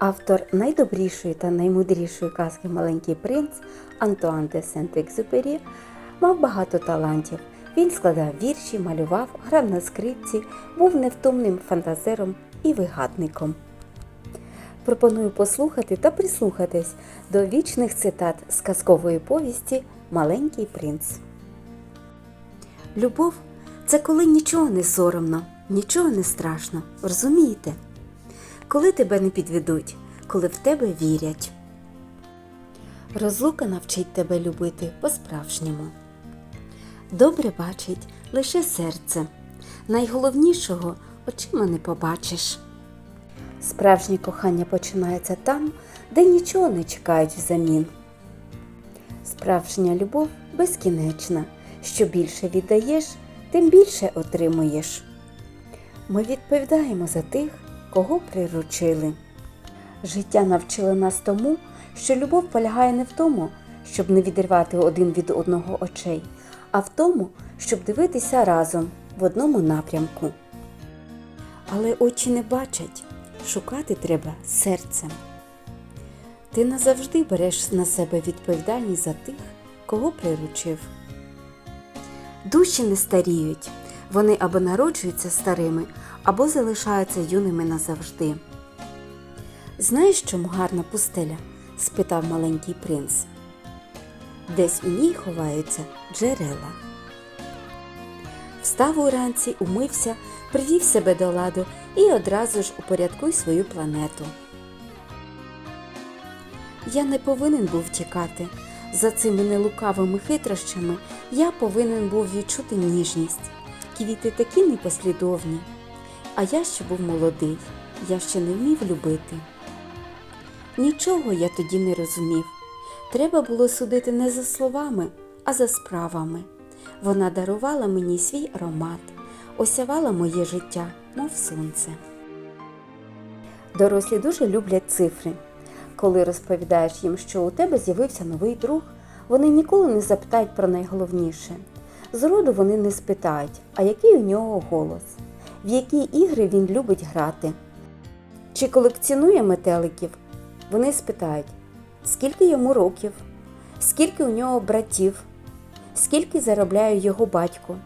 Автор найдобрішої та наймудрішої казки Маленький принц Антуан де Сент-Екзюпері мав багато талантів. Він складав вірші, малював, грав на скрипці, був невтомним фантазером і вигадником. Пропоную послухати та прислухатись до вічних цитат з казкової повісті Маленький принц. Любов це коли нічого не соромно, нічого не страшно. Розумієте? Коли тебе не підведуть, коли в тебе вірять. Розлука навчить тебе любити по-справжньому. Добре бачить лише серце. Найголовнішого очима не побачиш. Справжнє кохання починається там, де нічого не чекають взамін. Справжня любов безкінечна. Що більше віддаєш, тим більше отримуєш. Ми відповідаємо за тих, кого приручили. Життя навчило нас тому, що любов полягає не в тому, щоб не відривати один від одного очей, а в тому, щоб дивитися разом в одному напрямку. Але очі не бачать, шукати треба серцем. Ти назавжди береш на себе відповідальність за тих, кого приручив. Душі не старіють, вони або народжуються старими, або залишаються юними назавжди. Знаєш, чому гарна пустеля? спитав маленький принц. Десь у ній ховаються джерела. Встав уранці, умився, привів себе до ладу і одразу ж упорядкуй свою планету. Я не повинен був тікати. За цими нелукавими хитрощами я повинен був відчути ніжність. Квіти такі непослідовні. А я ще був молодий, я ще не вмів любити. Нічого я тоді не розумів. Треба було судити не за словами, а за справами. Вона дарувала мені свій аромат, осявала моє життя, мов сонце. Дорослі дуже люблять цифри. Коли розповідаєш їм, що у тебе з'явився новий друг, вони ніколи не запитають про найголовніше. Зроду вони не спитають, а який у нього голос, в які ігри він любить грати. Чи колекціонує метеликів? Вони спитають, скільки йому років, скільки у нього братів, скільки заробляє його батько.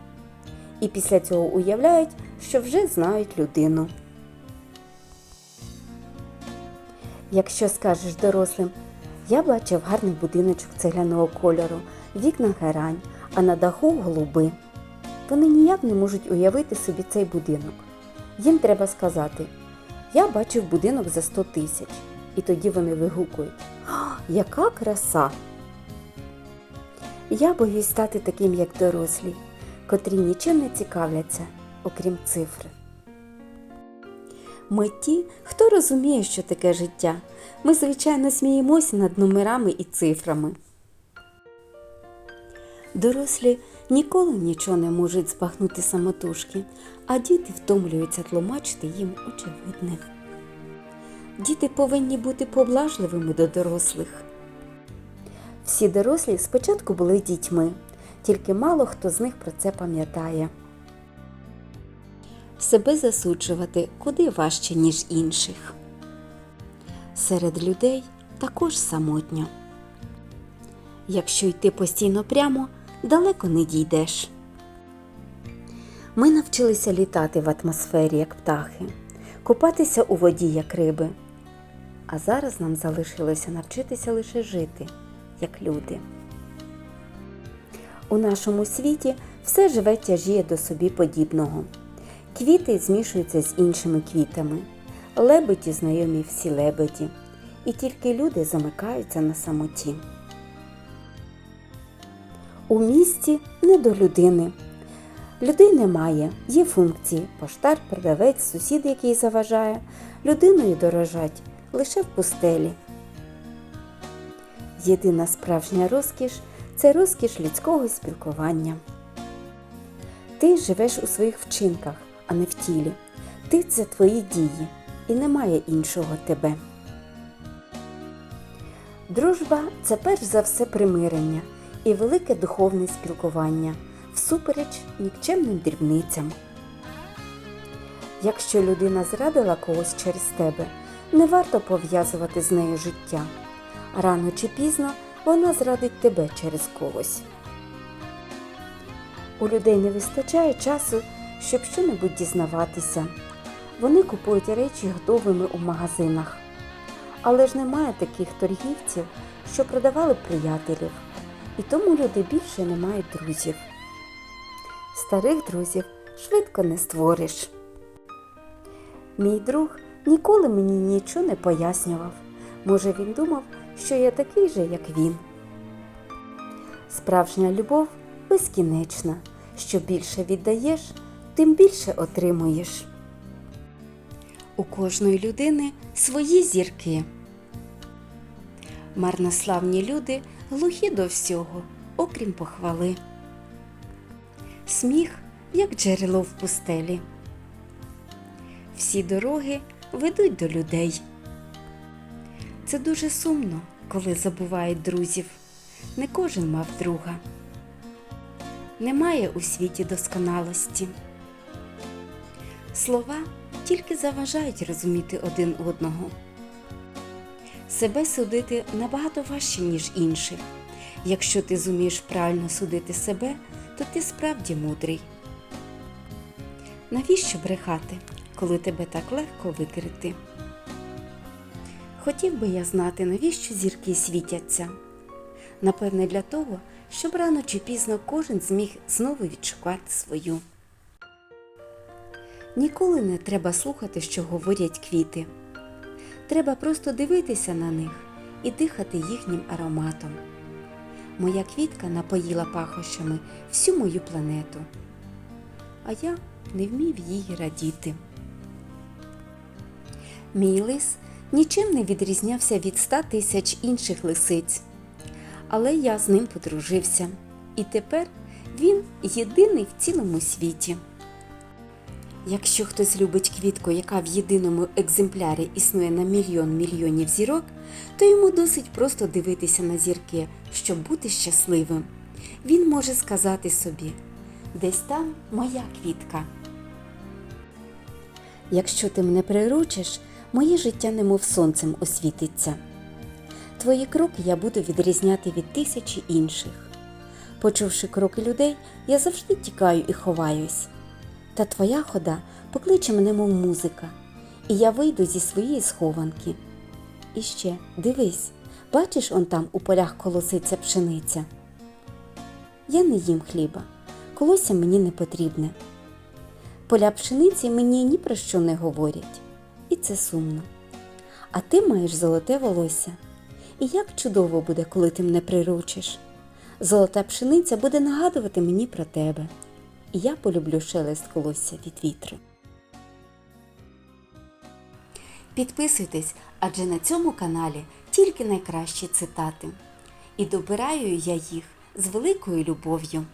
І після цього уявляють, що вже знають людину. Якщо скажеш дорослим, я бачив гарний будиночок цегляного кольору, вікна герань, а на даху голуби. Вони ніяк не можуть уявити собі цей будинок. Їм треба сказати: Я бачив будинок за 100 тисяч. І тоді вони вигукують: «А, Яка краса! Я боюсь стати таким, як дорослі, котрі нічим не цікавляться, окрім цифр. Ми ті, хто розуміє, що таке життя. Ми, звичайно, сміємося над номерами і цифрами. Дорослі ніколи нічого не можуть збагнути самотужки, а діти втомлюються тлумачити їм очевидне. Діти повинні бути поблажливими до дорослих. Всі дорослі спочатку були дітьми, тільки мало хто з них про це пам'ятає. Себе засуджувати куди важче, ніж інших. Серед людей також самотньо. Якщо йти постійно прямо, далеко не дійдеш. Ми навчилися літати в атмосфері, як птахи, купатися у воді, як риби. А зараз нам залишилося навчитися лише жити, як люди. У нашому світі все живе тяжіє до собі подібного. Квіти змішуються з іншими квітами, лебеді знайомі всі лебеді, і тільки люди замикаються на самоті. У місті не до людини. Людей немає, є функції поштар, продавець, сусід, який заважає. Людиною дорожать лише в пустелі. Єдина справжня розкіш це розкіш людського спілкування. Ти живеш у своїх вчинках, а не в тілі. Ти це твої дії, і немає іншого тебе. Дружба це перш за все примирення і велике духовне спілкування всупереч нікчемним дрібницям. Якщо людина зрадила когось через тебе, не варто пов'язувати з нею життя. Рано чи пізно вона зрадить тебе через когось. У людей не вистачає часу, щоб щонебудь дізнаватися. Вони купують речі готовими у магазинах. Але ж немає таких торгівців, що продавали приятелів, і тому люди більше не мають друзів. Старих друзів швидко не створиш. Мій друг ніколи мені нічого не пояснював. Може, він думав, що я такий же, як він. Справжня любов безкінечна. Що більше віддаєш, тим більше отримуєш. У кожної людини свої зірки. Марнославні люди глухі до всього, окрім похвали. Сміх, як джерело в пустелі. Всі дороги ведуть до людей. Це дуже сумно, коли забувають друзів. Не кожен мав друга. Немає у світі досконалості. Слова тільки заважають розуміти один одного. Себе судити набагато важче, ніж інших. Якщо ти зумієш правильно судити себе, то ти справді мудрий. Навіщо брехати, коли тебе так легко викрити? Хотів би я знати, навіщо зірки світяться. Напевне, для того, щоб рано чи пізно кожен зміг знову відшукати свою. Ніколи не треба слухати, що говорять квіти. Треба просто дивитися на них і дихати їхнім ароматом. Моя квітка напоїла пахощами всю мою планету, а я не вмів їй радіти. Мій лис нічим не відрізнявся від ста тисяч інших лисиць, але я з ним подружився, і тепер він єдиний в цілому світі. Якщо хтось любить квітку, яка в єдиному екземплярі існує на мільйон мільйонів зірок, то йому досить просто дивитися на зірки, щоб бути щасливим. Він може сказати собі десь там моя квітка. Якщо ти мене приручиш, моє життя немов сонцем освітиться. Твої кроки я буду відрізняти від тисячі інших. Почувши кроки людей, я завжди тікаю і ховаюсь. Та твоя хода покличе мене, мов музика, і я вийду зі своєї схованки. І ще дивись, бачиш, он там у полях колоситься пшениця. Я не їм хліба, колося мені не потрібне. Поля пшениці мені ні про що не говорять, і це сумно. А ти маєш золоте волосся. І як чудово буде, коли ти мене приручиш. Золота пшениця буде нагадувати мені про тебе і я полюблю шелест колосся від вітру. Підписуйтесь, адже на цьому каналі тільки найкращі цитати. І добираю я їх з великою любов'ю.